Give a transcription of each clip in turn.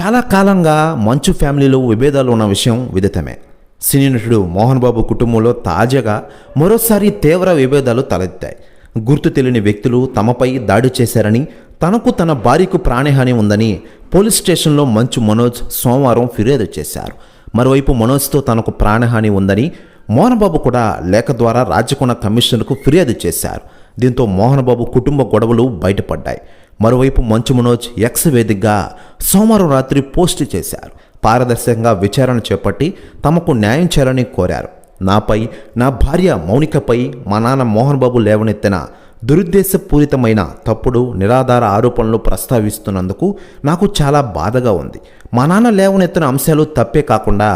చాలా కాలంగా మంచు ఫ్యామిలీలో విభేదాలు ఉన్న విషయం విదితమే. సినీ నటుడు మోహన్ బాబు కుటుంబంలో తాజాగా మరోసారి తీవ్ర విభేదాలు తలెత్తాయి. గుర్తు తెలియని వ్యక్తులు తమపై దాడి చేశారని తనకు తన భార్యకు ప్రాణహాని ఉందని పోలీస్ స్టేషన్లో మంచు మనోజ్ సోమవారం ఫిర్యాదు చేశారు. మరోవైపు మనోజ్తో తనకు ప్రాణహాని ఉందని మోహన్ బాబు కూడా లేఖ ద్వారా రాజకొండ కమిషనర్కు ఫిర్యాదు చేశారు. దీంతో మోహన్ బాబు కుటుంబ గొడవలు బయటపడ్డాయి. మరోవైపు మంచు మనోజ్ ఎక్స్ వేదికగా సోమవారం రాత్రి పోస్ట్ చేశారు. పారదర్శకంగా విచారణ చేపట్టి తమకు న్యాయం చేయాలని కోరారు. నాపై నా భార్య మౌనికపై మా నాన్న మోహన్ బాబు లేవనెత్తిన దురుద్దేశపూరితమైన తప్పుడు నిరాధార ఆరోపణలు ప్రస్తావిస్తున్నందుకు నాకు చాలా బాధగా ఉంది. మా నాన్న లేవనెత్తిన అంశాలు తప్పే కాకుండా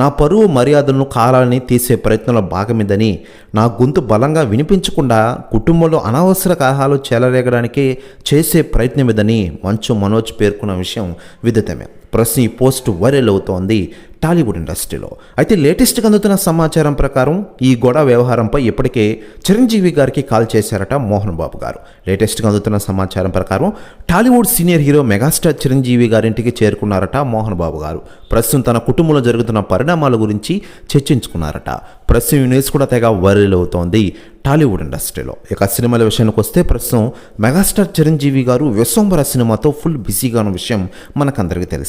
నా పరువు మర్యాదలను కాలాలని తీసే ప్రయత్నంలో భాగమిదని నా గొంతు బలంగా వినిపించకుండా కుటుంబంలో అనవసర కలహాలు చెలరేగడానికి చేసే ప్రయత్నమిదని మంచు మనోజ్ పేర్కొన్న విషయం విదితమే. ప్రశ్న ఈ పోస్ట్ వైరల్ అవుతోంది టాలీవుడ్ ఇండస్ట్రీలో. అయితే లేటెస్ట్గా అందుతున్న సమాచారం ప్రకారం ఈ గొడవ వ్యవహారంపై ఇప్పటికే చిరంజీవి గారికి కాల్ చేశారట మోహన్ బాబు గారు. లేటెస్ట్గా అందుతున్న సమాచారం ప్రకారం Tollywood senior hero megastar Chiranjeevi గారింటికి చేరుకున్నారట మోహన్ బాబు గారు. ప్రస్తుతం తన కుటుంబంలో జరుగుతున్న పరిణామాల గురించి చర్చించుకున్నారట. ప్రస్తుతం ఈ న్యూస్ కూడా తెగ వైరల్ అవుతోంది టాలీవుడ్ ఇండస్ట్రీలో. ఇక సినిమాల విషయానికి వస్తే ప్రస్తుతం మెగాస్టార్ చిరంజీవి గారు విశ్వంబర సినిమాతో ఫుల్ బిజీగా ఉన్న విషయం మనకందరికీ తెలుసు.